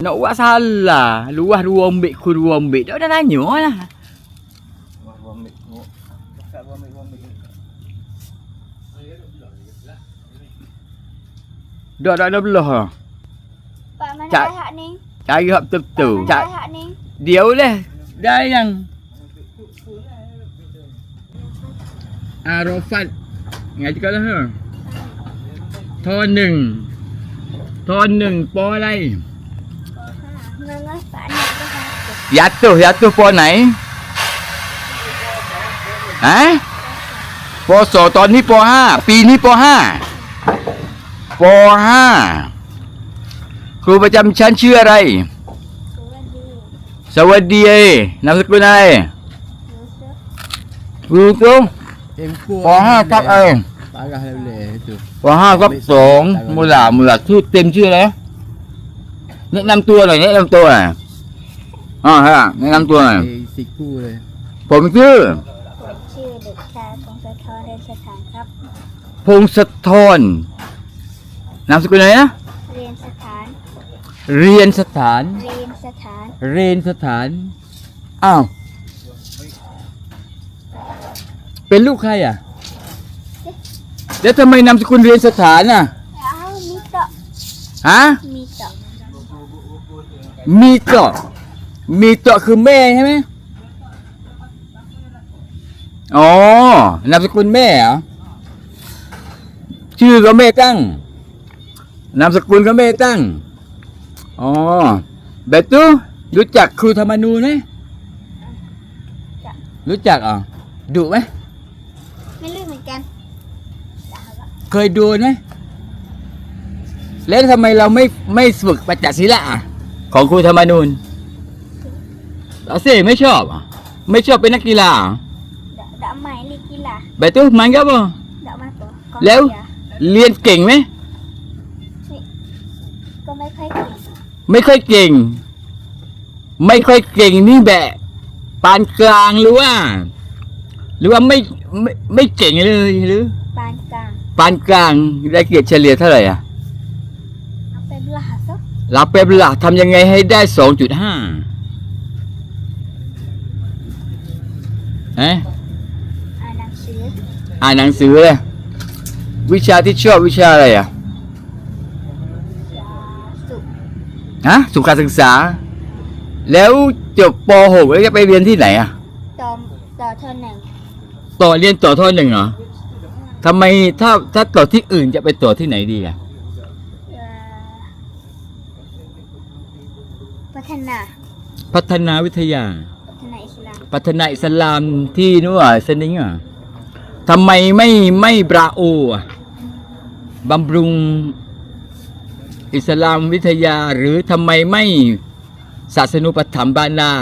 Nak buat salah. Luah dua ambik ku dua ambik. Dah dah tanya lah. Wah, wah, ambil tengok. Cakap wah, ambil, wah, ambil. Dah dah dah belah. lah. Pak mana Cak. Cak. hak ni? Cari hak betul-betul. Pak Cak, mana hak ni? dia boleh. Dah yang. Arafat. Ngaji kalau ha. ทอหนึ่งทอหนึ่งปออะไร Mengas Pak ni apa hak? ยัดตัวยัดตัวปอไหนฮะปอสอตอนนี้ปอห้าปีนี้ปอห้าปอห้าครูประจำชั้นชื่ออะไร Surat dia. สวัสดีนามสกุลอะไร Yusuf. ครูครู Tempoh. ปอห้าครับเออ Parah boleh tu. ปอห้าครับสองมูลามูลาชื่อเต็มชื่ออะไร แนะนำตัวหน่อยแนะนำตัวหน่อยอ๋อฮะแนะนำตัวหน่อย Eh, siku le. ผมชื่อผมชื่อเด็กชายพงศธรเรนสถานครับ พงศธรนามสกุลอะไรนะเรียนสถาน เรียนสถาน เรียนสถาน เรียนสถานอ้าวเป็นลูกใครอะแล้วทำไมนามสกุลเรียนสถานอะ เอ้ามีเตาะฮะมีเตาะ มีเจาะมีเจาะคือแม่ใช่ไหมอ๋อนามสกุลแม่เหรอชื่อก็แม่ตั้ง นามสกุลก็แม่ตั้ง อ๋อเบตุรู้จักครูธรรมนูญไหมรู้จักอะดุไหมไม่รู้เหมือนกัน เคยโดนไหมแล้วทำไมเราไม่ไม่ฝึกปัจจศีละอะ ของครูธรรมนูญเราเสไม่ชอบอะไม่ชอบเป็นนักกีฬาอะดอกดอกไม้ลีกีฬาเบตุมันก็บ่ดอกไม้ปอกองแล้วเชียร์เรียนเก่งไหม ก็ไม่ค่อยเก่ง ไม่ค่อยเก่ง ไม่ค่อยเก่งนี่แบบปานกลางหรือว่า หรือว่าไม่ไม่ไม่เก่งเลยหรือ ปานกลาง ปานกลางได้เกรดเฉลี่ยเท่าไหร่อะเอาไปบลา ซะรับไปหลักทำยังไงให้ได้สองจุดห้าเอ๊ะอ่านหนังสืออ่านหนังสือเลยวิชาที่ชอบวิชาอะไรอะสาสุขฮะสุขศึกษา แล้วจบป .6 แล้วจะไปเรียนที่ไหนอะต่อต่อเท่าหนึ่งต่อเรียนต่อท่อหนึ่งเหรอทำไมถ้าถ้าต่อที่อื่นจะไปต่อที่ไหนดีอะ เอ่อพัฒ นาพัฒนาวิทยา พัฒนาอิสลามพัฒนาอิสลามที่นู่นอะสนิงอะทำไมไม่ไม่บราโออะบำรุงอิสลามวิทยาหรือทำไมไม่ศาสนุปถัมภ์บานา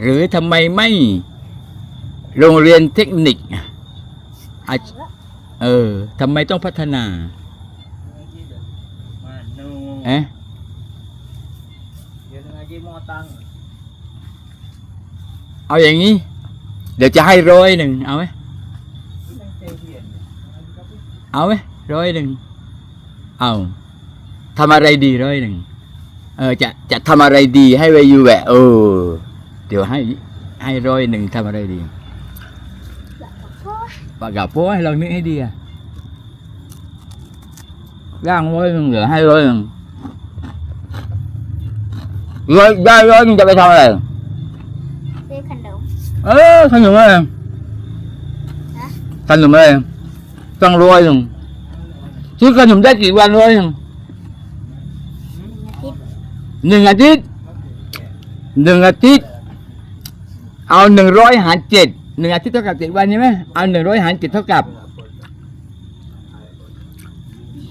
หรือทำไมไม่โรงเรียนเทคนิคอะอาจเออทำไมต้องพัฒนา Mano. เอ๊ะ Dia nak ngaji motang. เอาอย่างนี้ เดี๋ยวจะให้ร้อยหนึ่งเอาไหม Nang tehian. เอาไหมร้อยหนึ่งเอาทำอะไรดีร้อยหนึ่งเออจะจะทำอะไรดีให้ไวยูแหวะเออเดี๋ยวให้ให้ร้อยหนึ่งทำอะไรดีแล้วก็พ่อปากกับโป้ให้เรานึกให้ดีอะร่างร้อยหนึ่งเหลือให้ร้อยหนึ่ง ร้อยได้ร้อยหนึ่งจะไปทำอะไร ซื้อขนมเออขนมอะไรฮะขนมอะไรต้องร้อยหนึ่งซื้อขนมได้กี่วันร้อยหนึ่งหนึ่งอาทิตย์หนึ่งอาทิตย์หนึ่งอาทิตย์เอาหนึ่งร้อยหารเจ็ดหนึ่งอาทิตย์เท่ากับเจ็ดวันใช่ไหมเอาหนึ่งร้อยหารเจ็ดเท่ากับ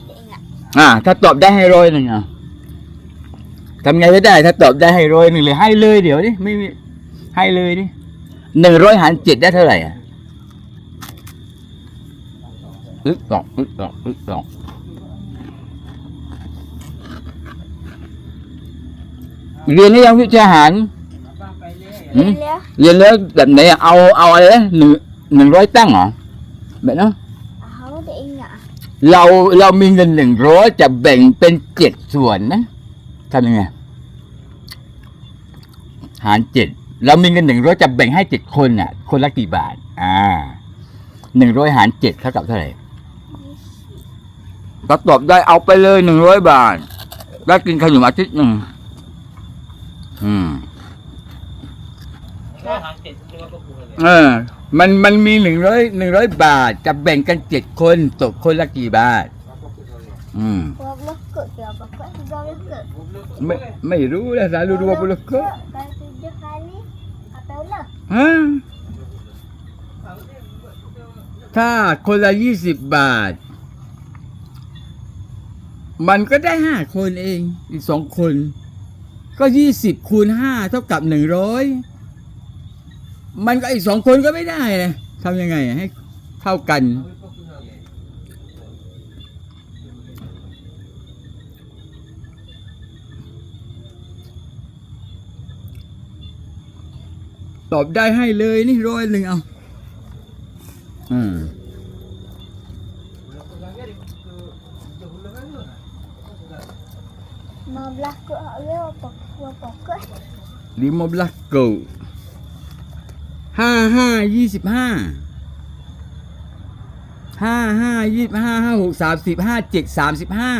เองอะ อ่า ถ้าตอบได้ให้ร้อยหนึ่งอะ ทำไงก็ได้ ถ้าตอบได้ให้ร้อยหนึ่งเลยให้เลยเดี๋ยวดิไม่มีให้เลยดิหนึ่งร้อยหารเจ็ดได้เท่าไหร่อะอึ๊กสองอึ๊กสองอึ๊กสองเรียนนี่ยังวิชาอาหาร Abang pai le. หืมเร็วเรียนแล้วแบบไหนอะเอาเอาอะไรนะหนึ่งหนึ่งร้อยตั้งเหรอแบบนั้น เอาเด็กเองอะเราเรามีเงินหนึ่งร้อยจะแบ่งเป็นเจ็ดส่วนนะทำยังไงเหารเจ็ดเรามีเงินหนึ่งร้อยจะแบ่งให้เจ็ดคนอะ คนละกี่บาท อ่าหนึ่งร้อยหารเจ็ดเท่ากับเท่าไหร่ก็ตอบได้เอาไปเลยหนึ่งร้อยบาท ได้กินขนมอาทิตย์หนึ่งอืมร้อยหารเจ็ดนี่ว่าก็คืออะไรเออ มันมันมีหนึ่งร้อยหนึ่งร้อยบาท จะแบ่งกันเจ็ดคนตกคนละกี่บาท อืม Dua belas kot ke apa kot? Tiga belas kot. ไม่ไม่รู้นะสารู้ว่าบุรุษก็ Kalau tujuh kali, apa ulah? ฮะถ้าคนละยี่สิบบาท มันก็ได้ห้าคนเอง อีกสองคน ก็ยี่สิบคูณห้าเท่ากับหนึ่งร้อยมันก็อีกสองคนก็ไม่ได้นะทำยังไงให้เท่ากัน ตอบได้ให้เลยนี่ร้อยหนึ่งเอาอืม Lima belas kot hak dia apa? Berapa kot? ลิมบลักโกห้าห้ายี่สิบห้าห้าห้ายี่สิบห้าห้าหกสามสิบห้าเจ็ดสามสิบห้า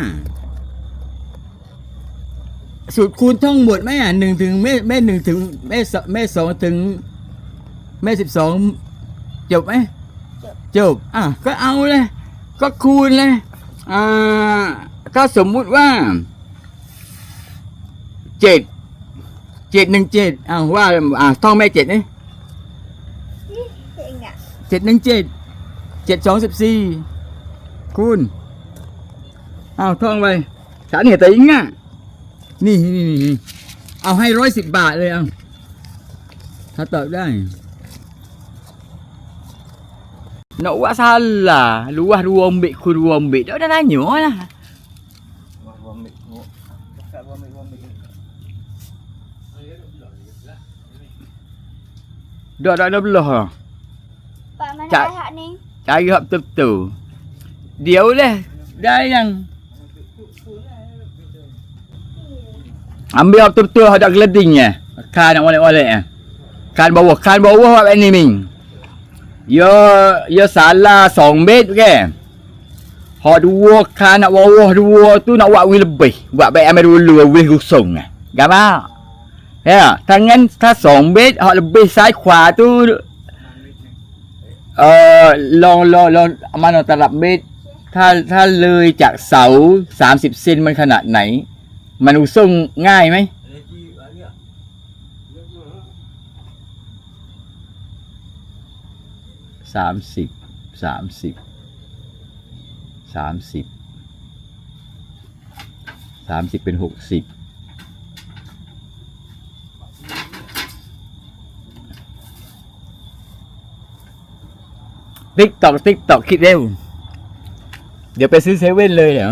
สูตรคูณท่องหมดไหมอะหนึ่งถึงแม่แม่หนึ่งถึงแม่สแม่สองถึง แม่สิบสองจบไหมจบอะก็เอาเลย ก็คูณเลยอ่าก็สมมุติว่าเจ็ดเจ็ดหนึ่งเจ็ดอ้าวว่าอ่าท่องแม่เจ็ดนี่ Ih, tak ingat. เจ็ดหนึ่งเจ็ดเจ็ดสองสิบสี่คูณอ้าวท่องไปสารเหตุแต่ยิงอะ นี่นี่นี่เอาให้ร้อยสิบบาทเลยเอาถ้าตอบได้นว่าซาล่ะรู้ว่ารวมบิคุรวมบิได้ได้หนูนะดอดดอบลอจ่ายจ่ายยอบตึบตู่เดี๋ยวเลยได้ยัง Ambil hak betul-betul ada geledingnya. Kan nak molek-molek eh. Kan bawah, kan bawah apa ni Ming? Ya, ya salah song bet ke? Hak dua kan nak bawah dua tu nak buat wih lebih. Buat baik ambil dulu wih gusung eh. Gambar. Ya, tangan ta song bet hak lebih sai khua tu เออลองลองลองมันเอาตลับเมตรถ้าถ้าเลยจากเสาสามสิบเซนมันขนาดไหน มันอุส่งง่ายไหมสามสิบสามสิบสามสิบสามสิบเป็นหกสิบติ๊กตอกติ๊กตอกคิดเร็ว เดี๋ยวไปซื้อเซเว่นเลยเหรอ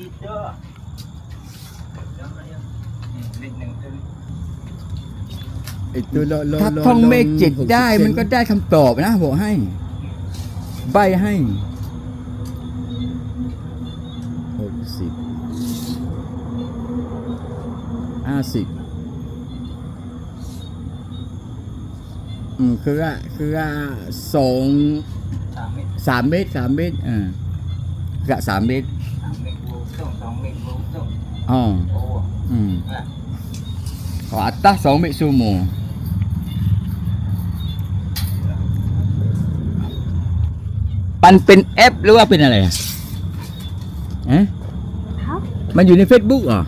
Atas kita. Jangan yang. Hmm, link yang tu. ถ้าท่องเมฆเจ็ดได้มันก็ได้คำตอบนะบอกให้ ใบให้หกสิบห้าสิบอืมคือว่าคือว่าสอง Samit. สามเมตรสามเมตรอ่าคือว่าสามเมตร Samit botong, samit botong. อ๋อ Oh. อืม Ha. ขออัตตาสองเมตรชั่วโมงมันเป็นแอปหรือว่าเป็นอะไรอะเอ๊ะ Hah? มันอยู่ใน Facebook เหรอ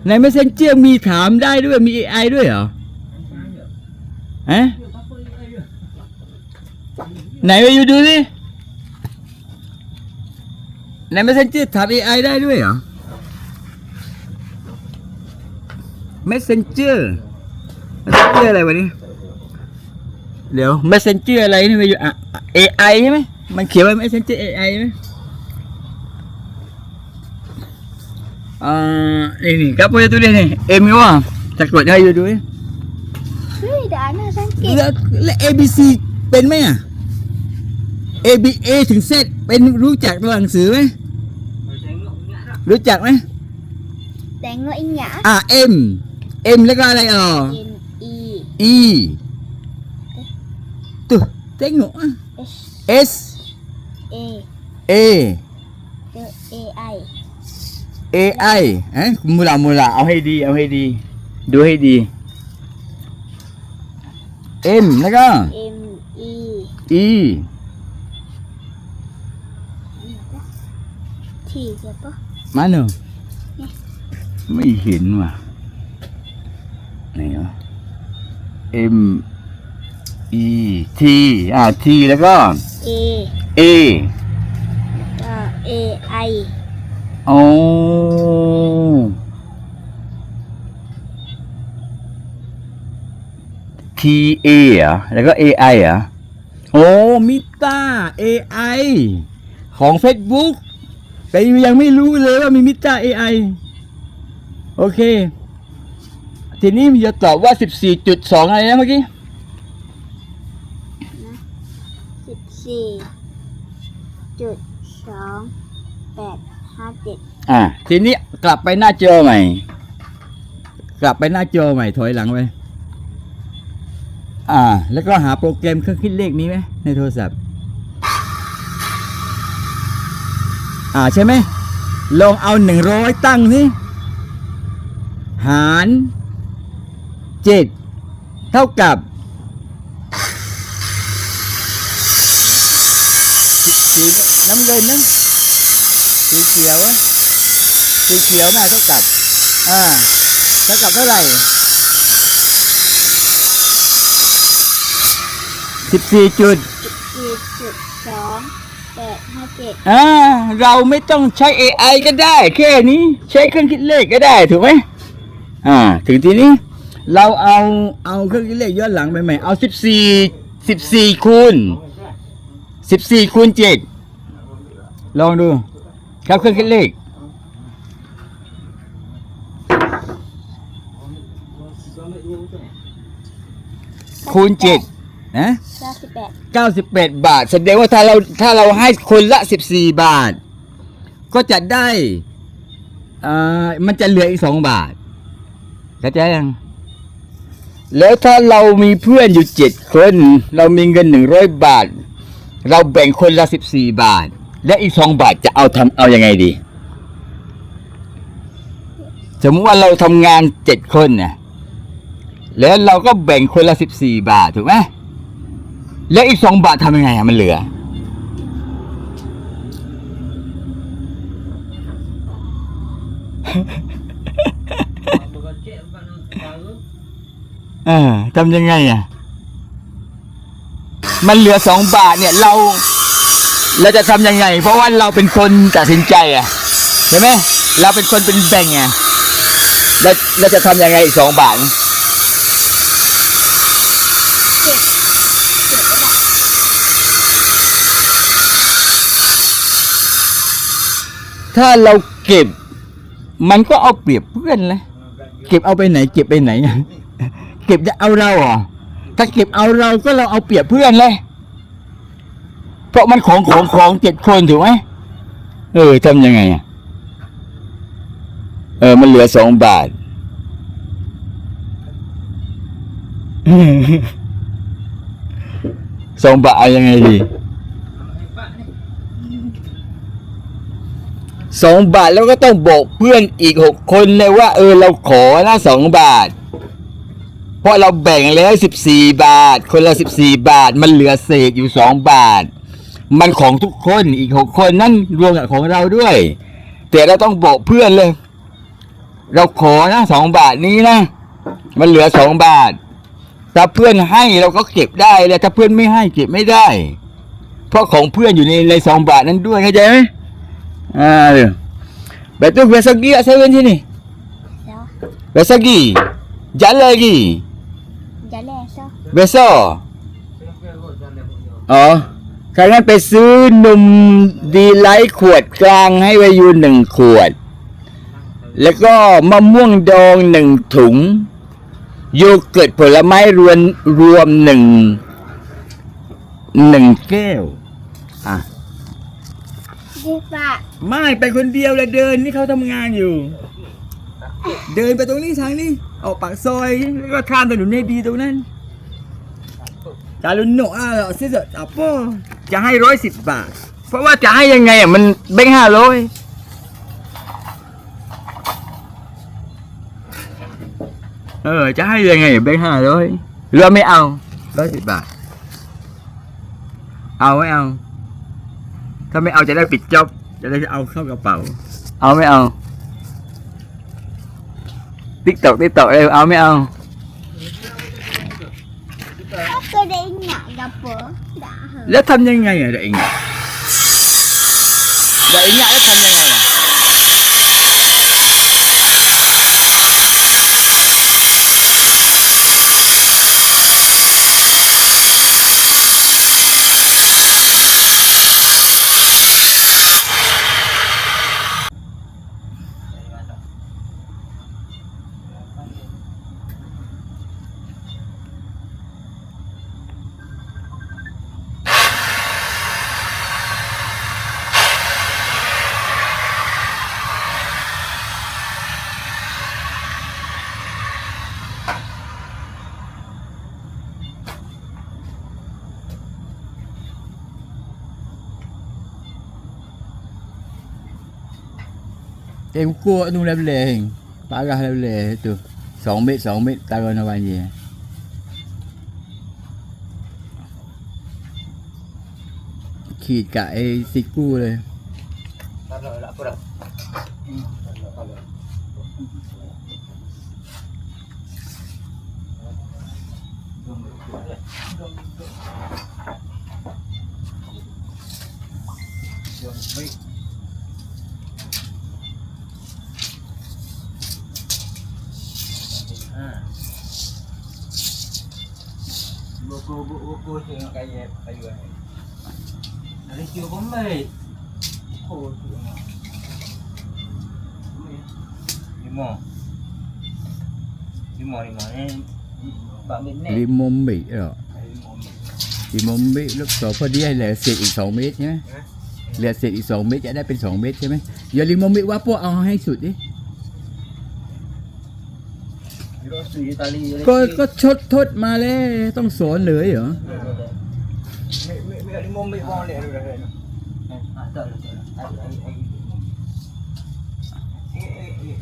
Dia nak ke? เดี๋ยวไอ้ดูไอ้ฮาวาสุกี่ลองลองย้อนเข้ายังไงเอาใน messenger ได้ด้วยเหรอใน messenger มีถามได้ด้วยมี AI ด้วยเหรอฮะไหนไปอยู่ดูสิใน messenger ถาม AI ได้ด้วยเหรอ messenger messenger อะไรวะนี่เดี๋ยว messenger อะไรนี่ไปอยู่อะ AI ใช่ไหมมันเขียนว่า messenger AI ใช่ไหม อ่านี่นี่ครับ punya tulis ni Amy wah cakap dia you dulu เฮ้ยเดี๋ยวอ่านภาษาอังกฤษแล้วแล้ว ABC เป็นไหมอะ A B A ถึง Z เป็นรู้จักตัวหนังสือไหม Tengok ingat tak? รู้จักไหมแต่งโง่อิงหยาอ่า M M แล้วก็อะไรอะ N E E tuh tengok ah S S A A A I A I เอ๊ะ mula-mula เอาให้ดี เอาให้ดี ดูให้ดี M แล้วก็ M E E T ใช่ปะ mana ไม่เห็นว่ะไหนวะ M E T อ่า T แล้วก็ A A ก็ A I โอ้ T A เหรอแล้วก็ A I เหรอโอ้มิต้า A I ของ Facebook แต่ยังไม่รู้เลยว่ามีมิต้า A I โอเค ทีนี้มันจะตอบว่า14.2อะไรนะเมื่อกี้สิบสี่จุดสองแปด เจ็ดอ่า ทีนี้กลับไปหน้าจอใหม่ กลับไปหน้าจอใหม่ถอยหลังไปอ่า แล้วก็หาโปรแกรมเครื่องคิดเลขนี้ไหมในโทรศัพท์ อ่าใช่ไหมลองเอาหนึ่งร้อยตั้งสิหารเจ็ดเท่ากับสีน้ำเงินนะ เขียวสีเขียวได้เท่ากับอ่าเท่ากับเท่าไหร่สิบสี่จุดสี่จุดสองแปดห้าเจ็ดอ่าเราไม่ต้องใช้ AI ก็ได้ แค่นี้ใช้เครื่องคิดเลขก็ได้ถูกไหมอ่า ถึงทีนี้ เราเอาเอาเครื่องคิดเลขย้อนหลังไปใหม่เอาสิบสี่สิบสี่คูณสิบสี่คูณเจ็ดลองดู ครับเครื่องคิดเลขคูณเจ็ดนะเก้าสิบแปดเก้าสิบแปดบาท แสดงว่าถ้าเราถ้าเราให้คนละสิบสี่บาท ก็จะได้อ่ามันจะเหลืออีกสองบาทเข้าใจยังแล้วถ้าเรามีเพื่อนอยู่เจ็ดคน เรามีเงินหนึ่งร้อยบาท เราแบ่งคนละสิบสี่บาท และอีกสองบาทจะเอาทำเอาอยัางไงดี สมมติว่าเราทำงานเจ็ดคนเนี่ยแล้วเราก็แบ่งคนละสิบสี่บาทถูกไหมแล้วอีกสองบาททำยังไงอะมันเหลือ เออทำยังไงอะ มันเหลือสองบาทเนี่ย เรา เราจะทำยังไง เพราะว่าเราเป็นคนตัดสินใจอะใช่ไหมเราเป็นคนเป็นแบ่งอะเราเราจะทำยังไงอีกสองบาทถ้าเราเก็บ มันก็เอาเปรียบเพื่อนเลยเก็บเอาไปไหน เก็บไปไหน เก็บจะเอาเราเหรอถ้าเก็บเอาเราก็เราเอาเปรียบเพื่อนเลย เพราะมันของของของเจ็ดคนถูกไหมเออทำยังไงเออ มันเหลือสองบาทสองบาทอายังไงดีสองบาทแล้วก็ต้องบอกเพื่อนอีกหกคนเลยว่า เออ เราขอนะสองบาท เพราะเราแบ่งแล้วสิบสี่บาท คนละสิบสี่บาท มันเหลือเศษอยู่สองบาท มันของทุกคนอีกหกคนนั่นรวมกับของเราด้วย แต่เราต้องบอกเพื่อนเลย เราขอนะสองบาทนี้นะ มันเหลือสองบาท ถ้าเพื่อนให้เราก็เก็บได้เลยถ้าเพื่อนไม่ให้เก็บไม่ได้ เพราะของเพื่อนอยู่ในในสองบาทนั้นด้วยเข้าใจไหมอ่าเดี๋ยว betul biasa pergi kat seven sini so biasa pergi jalan lagi jalan so biasa oh ถ้างั้นไปซื้อนมดีไลท์ขวดกลางให้ไว้อยู่หนึ่งขวด แล้วก็มะม่วงดองหนึ่งถุง โยเกิร์ตผลไม้รวมรวมหนึ่งหนึ่งแก้ว อะ ดีป่ะไม่ไปคนเดียวเลยเดินนี่เขาทำงานอยู่ เดินไปตรงนี้ทางนี้ ออกปากซอยแล้วก็ข้ามถนนให้ดีตรงนั้นจารุนโนะอะเสีย จะอะพ่อจะให้ร้อยสิบบาท เพราะว่าจะให้ยังไงอะมันแบงค์ห้าร้อยเออจะให้ยังไงแบงค์ห้าร้อยหรือว่าไม่เอาร้อยสิบบาท เอาไม่เอา ถ้าไม่เอาจะได้ปิดจ็อบจะได้เอาเข้ากระเป๋า เอาไม่เอาติ๊กตอกติ๊กตอกเลยเอาไม่เอาก็ได้ห แล้วทำยังไงอะเด็กเองอะเด็กเองอะแล้วทำยังไง เอ็มกลัวนู่นแล้วเลยปากาแล้วเลยตัวสองเมตรสองเมตรตากอนวันยี กบุกบุกบุก yang kayu kayu ni. Ada kira bombai. Oh, lima. Lima lima ni. Bak mit ni. ริมมบิเหรอ Lima mit. ริมมบิลูกศรพอดีให้เหลือเศษอีกสองเมตรใช่ไหมเหลือเศษอีกสองเมตรจะได้เป็นสองเมตรใช่ไหมอย่าริมมบิว่าพวกเอาให้สุดดิ Kira sui tali. ก็ก็ชดทดมาแล้วต้องสอนเลยเหรอ Mik mik mik lima mit bawang ni ada dah. Ah, tak lah, tak lah. Ada ada ada. Eh eh eh.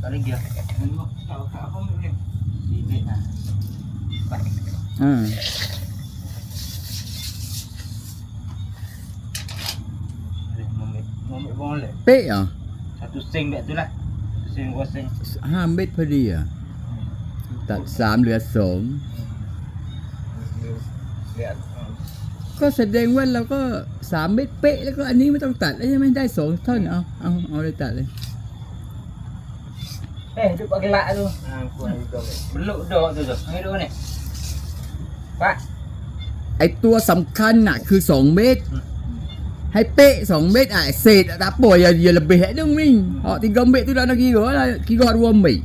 Tak lagi ah. Lima. Tahu tak apa mit ni. Di mit ah. อ่า Lima mit. Lima mit bawang ni. เป๊ะเหรอ Satu sen kat tu lah. Satu sen dua sen. ห้าเมตรพอดีเหรอะตัดสามเหลือสอง Lihat. ก็แสดงว่าเราก็สามเมตรเป๊ะ แล้วก็อันนี้ไม่ต้องตัดแล้วใช่ไหมได้สองท่อนเอาเอาเอาเลยตัดเลย Eh, duk pakai lak tu. Ha, Beluk dok tu tu. Ni duk ni. Pak. ไอตัวสำคัญน่ะคือสองเมต รให้เป๊ะสองเมตรอะเศษอะ tak apa ya dia lebih tak dong ni hak tiga mek tu dah nak kira lah kira dua mek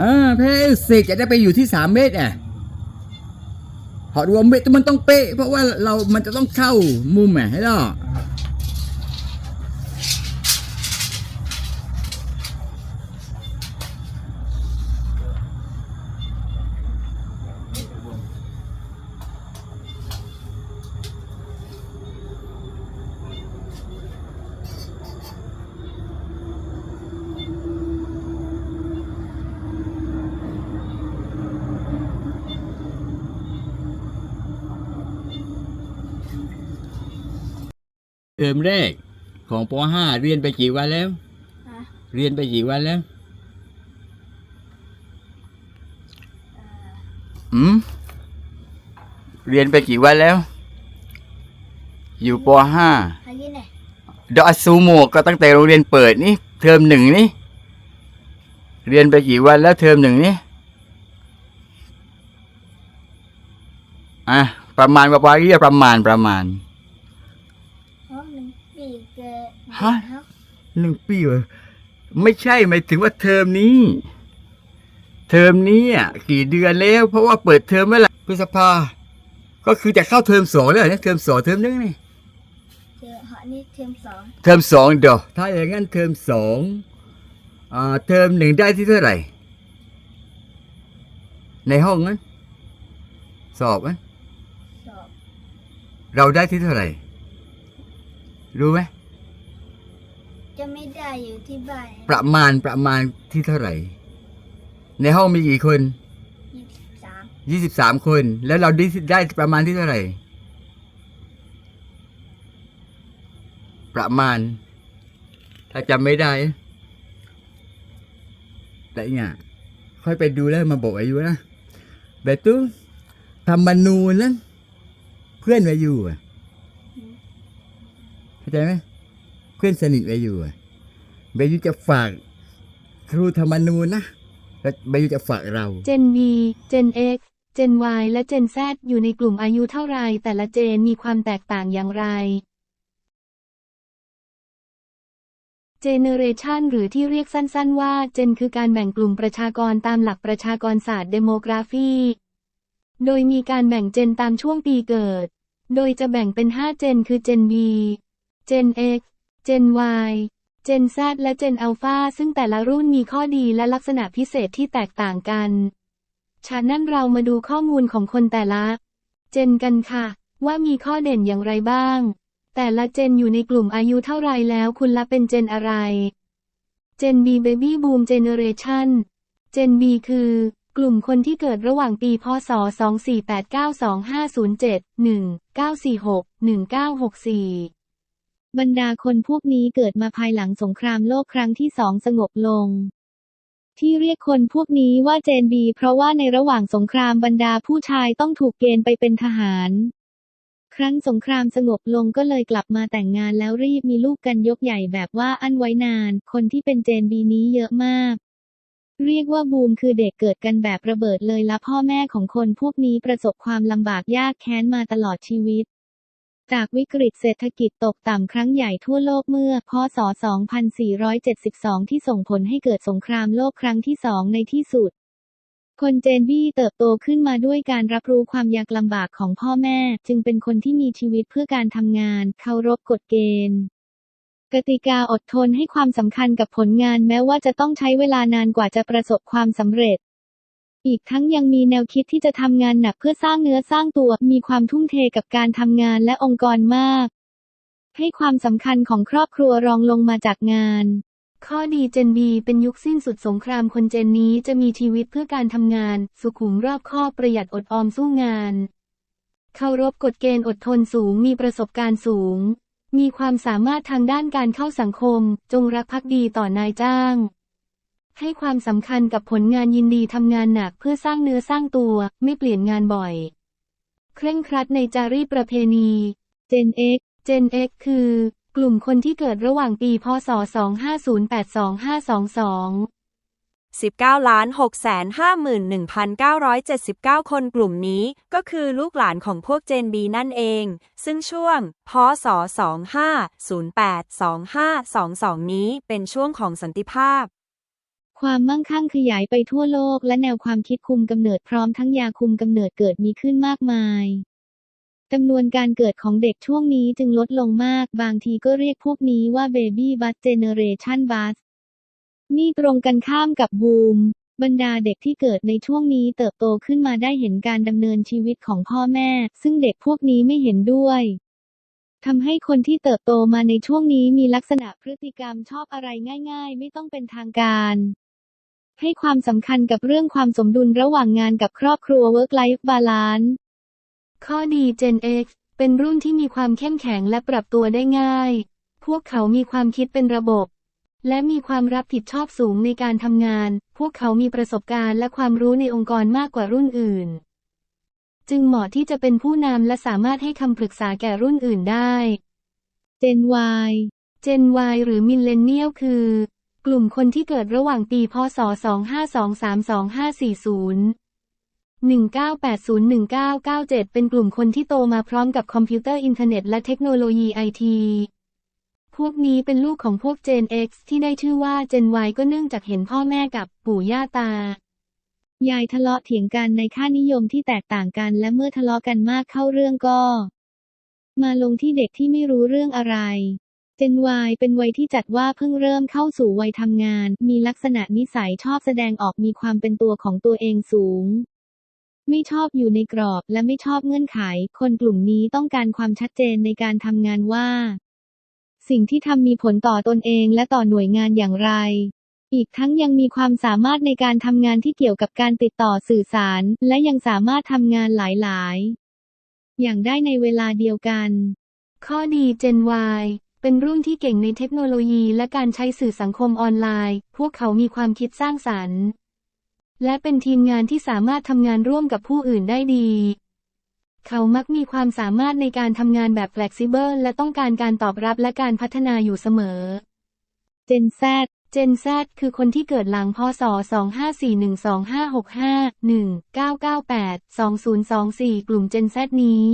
อ่าเพ่เศษจะได้ไปอยู่ที่สามเมตรอะหอรวมเมตรมันต้องเป๊ะเพราะว่าเรามันจะต้องเข้ามุมอะให้ล่ะ เทอมแรกของป .5 เรียนไปกี่วันแล้ว ฮะเรียนไปกี่วันแล้วอืมเรียนไปกี่วันแล้ว อยู่ป .5 อันนี้ไหนเดยวอสูโมก็ตั้งแต่โรงเรียนเปิดนี่ เทอมหนึ่งนี่ เรียนไปกี่วันแล้วเทอมหนึ่งนี่ อะ ประมาณว่าว่าเรียกประมาณประมาณ ห้องหนึ่งปีเกิด ฮะหนึ่งปีเหรอไม่ใช่หมายถึงว่าเทอมนี้ เทอมนี้อะกี่เดือนแล้ว เพราะว่าเปิดเทอมเมื่อไหร่พฤษภา ก็คือจะเข้าเทอมสองแล้วเหรอเนี่ยเทอมสองเทอมนึงนี่เจอหอนี่เทอมสองเทอมสองเดี๋ยวถ้าอย่างนั้นเทอมสองอ่าเทอมหนึ่งได้ที่เท่าไหร่ ในห้องนั้นสอบนั้นสอบเราได้ที่เท่าไหร่ รู้ไหม จะไม่ได้อยู่ที่บ้านประมาณประมาณที่เท่าไหร่ ในห้องมีกี่คนยี่สิบสามยี่สิบสามคน แล้วเราได้ได้ประมาณที่เท่าไหร่ ประมาณ ถ้าจำไม่ได้แต่เนี่ยค่อยไปดูแล้วมาบอกอายุนะแบบตู้ธรรมนูญนั้นเพื่อนอายุอะเข้าใจไหม เพื่อนสนิทอายุอ่เบยุจะฝากครูธรรมนูญนะแล้วเบยุจะฝากเรา เจน V เจน X เจน Y และเจน Z อยู่ในกลุ่มอายุเท่าไร แต่ละเจนมีความแตกต่างอย่างไร เจเนเรชันหรือที่เรียกสั้นๆ ว่าเจนคือการแบ่งกลุ่มประชากรตามหลักประชากรศาสตร์เดโมกราฟีโดยมีการแบ่งเจนตามช่วงปีเกิด โดยจะแบ่งเป็น 5 เจนคือเจน V เจน X เจน Y เจน Z และเจนอัลฟาซึ่งแต่ละรุ่นมีข้อดีและลักษณะพิเศษที่แตกต่างกันฉะนั้นเรามาดูข้อมูลของคนแต่ละ เจนกันค่ะ ว่ามีข้อเด่นอย่างไรบ้าง แต่ละเจนอยู่ในกลุ่มอายุเท่าไรแล้วคุณละเป็นเจนอะไร เจน B Baby Boom Generation เจน B คือ กลุ่มคนที่เกิดระหว่างปี พศ 24892507 1946 1964 บรรดาคนพวกนี้เกิดมาภายหลังสงครามโลกครั้งที่สองสงบลง ที่เรียกคนพวกนี้ว่าเจนบี เพราะว่าในระหว่างสงครามบรรดาผู้ชายต้องถูกเกณฑ์ไปเป็นทหาร ครั้นสงครามสงบลงก็เลยกลับมาแต่งงานแล้วรีบมีลูกกันยกใหญ่แบบว่าอั้นไว้นาน คนที่เป็นเจนบีนี้เยอะมาก เรียกว่าบูมคือเด็กเกิดกันแบบระเบิดเลยละพ่อแม่ของคนพวกนี้ประสบความลำบากยากแค้นมาตลอดชีวิต จากวิกฤตเศรษฐกิจตกต่ำครั้งใหญ่ทั่วโลกเมื่อ พศ 2472 ที่ส่งผลให้เกิดสงครามโลกครั้งที่สองในที่สุด คนเจนบี้เติบโตขึ้นมาด้วยการรับรู้ความยากลำบากของพ่อแม่ จึงเป็นคนที่มีชีวิตเพื่อการทำงาน เคารพกฎเกณฑ์ กติกาอดทนให้ความสำคัญกับผลงานแม้ว่าจะต้องใช้เวลานานกว่าจะประสบความสำเร็จ อีกทั้งยังมีแนวคิดที่จะทำงานหนักเพื่อสร้างเนื้อสร้างตัว มีความทุ่มเทกับการทำงานและองค์กรมาก ให้ความสำคัญของครอบครัวรองลงมาจากงาน ข้อดีเจนบีเป็นยุคสิ้นสุดสงครามคนเจนนี้จะมีชีวิตเพื่อการทำงาน สุขุมรอบคอบประหยัดอดออมสู้งาน เคารพกฎเกณฑ์อดทนสูงมีประสบการณ์สูง มีความสามารถทางด้านการเข้าสังคม จงรักภักดีต่อนายจ้าง ให้ความสำคัญกับผลงานยินดีทำงานหนักเพื่อสร้างเนื้อสร้างตัว ไม่เปลี่ยนงานบ่อย เคร่งครัดในจารีตประเพณี Gen X Gen X คือ กลุ่มคนที่เกิดระหว่างปี พศ 2508-2522 19ล้าน6แสน51,979 คนกลุ่มนี้ก็คือลูกหลานของพวกเจนบีนั่นเอง ซึ่งช่วง พศ 2508-2522 นี้เป็นช่วงของสันติภาพ ความมั่งคั่งขยายไปทั่วโลกและแนวความคิดคุมกำเนิดพร้อมทั้งยาคุมกำเนิดเกิดมีขึ้นมากมายจำนวนการเกิดของเด็กช่วงนี้จึงลดลงมาก บางทีก็เรียกพวกนี้ว่า Baby Bus Generation Bus นี่ตรงกันข้ามกับบูม บรรดาเด็กที่เกิดในช่วงนี้เติบโตขึ้นมาได้เห็นการดำเนินชีวิตของพ่อแม่ ซึ่งเด็กพวกนี้ไม่เห็นด้วยทำให้คนที่เติบโตมาในช่วงนี้มีลักษณะพฤติกรรมชอบอะไรง่าย ๆ ไม่ต้องเป็นทางการ ให้ความสำคัญกับเรื่องความสมดุลระหว่างงานกับครอบครัว work life balance ข้อดี Gen X เป็นรุ่นที่มีความเข้มแข็งและปรับตัวได้ง่าย พวกเขามีความคิดเป็นระบบ และมีความรับผิดชอบสูงในการทำงาน พวกเขามีประสบการณ์และความรู้ในองค์กรมากกว่ารุ่นอื่น จึงเหมาะที่จะเป็นผู้นำและสามารถให้คำปรึกษาแก่รุ่นอื่นได้ Gen Y Gen Y หรือ Millennial คือ กลุ่มคนที่เกิดระหว่างปี พศ 2523-2540 1980-1997 เป็นกลุ่มคนที่โตมาพร้อมกับคอมพิวเตอร์อินเทอร์เน็ตและเทคโนโลยีไอทีพวกนี้เป็นลูกของพวก Gen X ที่ได้ชื่อว่า Gen Y ก็เนื่องจากเห็นพ่อแม่กับปู่ย่าตา ยายทะเลาะเถียงกันในค่านิยมที่แตกต่างกันและเมื่อทะเลาะกันมากเข้าเรื่องก็ มาลงที่เด็กที่ไม่รู้เรื่องอะไร Gen Y เป็นวัยที่จัดว่าเพิ่งเริ่มเข้าสู่วัยทำงาน มีลักษณะนิสัยชอบแสดงออกมีความเป็นตัวของตัวเองสูง ไม่ชอบอยู่ในกรอบและไม่ชอบเงื่อนไข คนกลุ่มนี้ต้องการความชัดเจนในการทำงานว่า สิ่งที่ทำมีผลต่อตนเองและต่อหน่วยงานอย่างไร อีกทั้งยังมีความสามารถในการทำงานที่เกี่ยวกับการติดต่อสื่อสาร และยังสามารถทำงานหลาย ๆ อย่างได้ในเวลาเดียวกัน ข้อดี Gen Y เป็นรุ่นที่เก่งในเทคโนโลยีและการใช้สื่อสังคมออนไลน์ พวกเขามีความคิดสร้างสรรค์ และเป็นทีมงานที่สามารถทำงานร่วมกับผู้อื่นได้ดี เขามักมีความสามารถในการทำงานแบบ flexible และต้องการการตอบรับและการพัฒนาอยู่เสมอ Gen Z Gen Z คือคนที่เกิดหลังพศ 25412565-1998-2024 กลุ่ม Gen Z นี้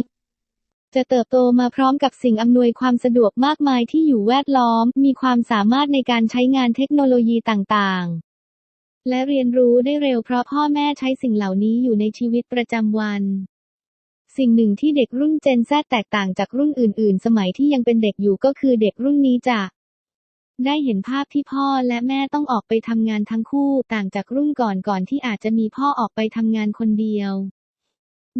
จะเติบโตมาพร้อมกับสิ่งอำนวยความสะดวกมากมายที่อยู่แวดล้อม มีความสามารถในการใช้งานเทคโนโลยีต่างๆ และเรียนรู้ได้เร็วเพราะพ่อแม่ใช้สิ่งเหล่านี้อยู่ในชีวิตประจำวันสิ่งหนึ่งที่เด็กรุ่น Gen Z แตกต่างจากรุ่นอื่น ๆ สมัยที่ยังเป็นเด็กอยู่ก็คือเด็กรุ่นนี้จะได้เห็นภาพที่พ่อและแม่ต้องออกไปทำงานทั้งคู่ ต่างจากรุ่นก่อนก่อนที่อาจจะมีพ่อออกไปทำงานคนเดียว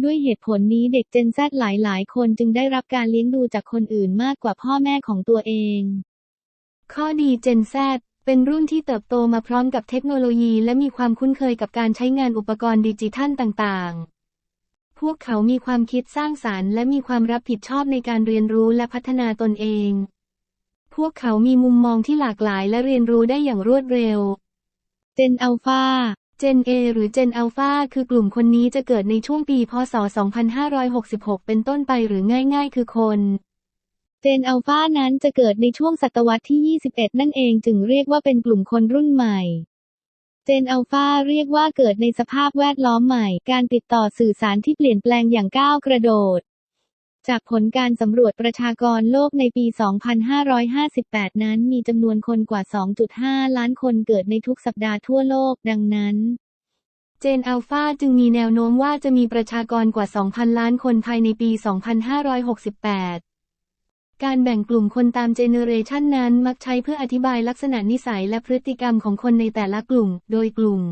ด้วยเหตุผลนี้เด็ก Gen Z หลาย ๆ คนจึงได้รับการเลี้ยงดูจากคนอื่นมากกว่าพ่อแม่ของตัวเอง ข้อดี Gen Z เป็นรุ่นที่เติบโตมาพร้อมกับเทคโนโลยี และมีความคุ้นเคยกับการใช้งานอุปกรณ์ดิจิทัลต่าง ๆ พวกเขามีความคิดสร้างสารรค์ และมีความรับผิดชอบในการเรียนรู้และพัฒนาตนเอง พวกเขามีมุมมองที่หลากหลายและเรียนรู้ได้อย่างรวดเร็ว เจนอัลฟา Gen Alpha Gen A หรือ Gen Alpha คือกลุ่มคนนี้จะเกิดในช่วงปี พศ 2566 เป็นต้นไปหรือง่ายๆ คือคน Gen Alpha นั้นจะเกิดในช่วงศตวรรษที่ 21 นั่นเองจึงเรียกว่าเป็นกลุ่มคนรุ่นใหม่ Gen Alpha เรียกว่าเกิดในสภาพแวดล้อมใหม่ การติดต่อสื่อสารที่เปลี่ยนแปลงอย่างก้าวกระโดด จากผลการสำรวจประชากรโลกในปี 2558 นั้นมีจำนวนคนกว่า 2.5 ล้านคนเกิดในทุกสัปดาห์ทั่วโลก ดังนั้น เจนอัลฟาจึงมีแนวโน้มว่าจะมีประชากรกว่า 2,000 ล้านคนภายในปี 2568 การแบ่งกลุ่มคนตามเจเนเรชันนั้นมักใช้เพื่ออธิบายลักษณะนิสัยและพฤติกรรมของคนในแต่ละกลุ่ม โดยกลุ่ม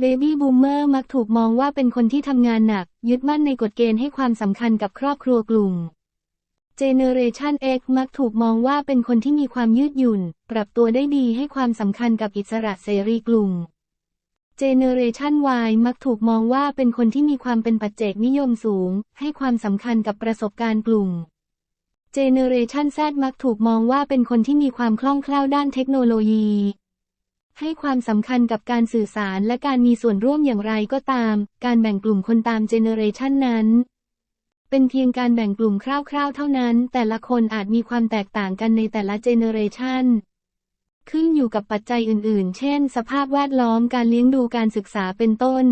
เบบี้บูมเมอร์มักถูกมองว่าเป็นคนที่ทำงานหนัก ยึดมั่นในกฎเกณฑ์ให้ความสำคัญกับครอบครัวกลุ่ม เจเนเรชัน X มักถูกมองว่าเป็นคนที่มีความยืดหยุ่น ปรับตัวได้ดีให้ความสำคัญกับอิสระเสรีกลุ่ม เจเนเรชัน Y มักถูกมองว่าเป็นคนที่มีความเป็นปัจเจกนิยมสูง ให้ความสำคัญกับประสบการณ์กลุ่ม เจเนเรชัน Z มักถูกมองว่าเป็นคนที่มีความคล่องแคล่วด้านเทคโนโลยี ให้ความสำคัญกับการสื่อสารและการมีส่วนร่วมอย่างไรก็ตาม การแบ่งกลุ่มคนตามเจเนเรชันนั้น เป็นเพียงการแบ่งกลุ่มคร่าวๆ เท่านั้น แต่ละคนอาจมีความแตกต่างกันในแต่ละเจเนเรชันขึ้นอยู่กับปัจจัยอื่นๆ เช่น สภาพแวดล้อม การเลี้ยงดู การศึกษา เป็นต้น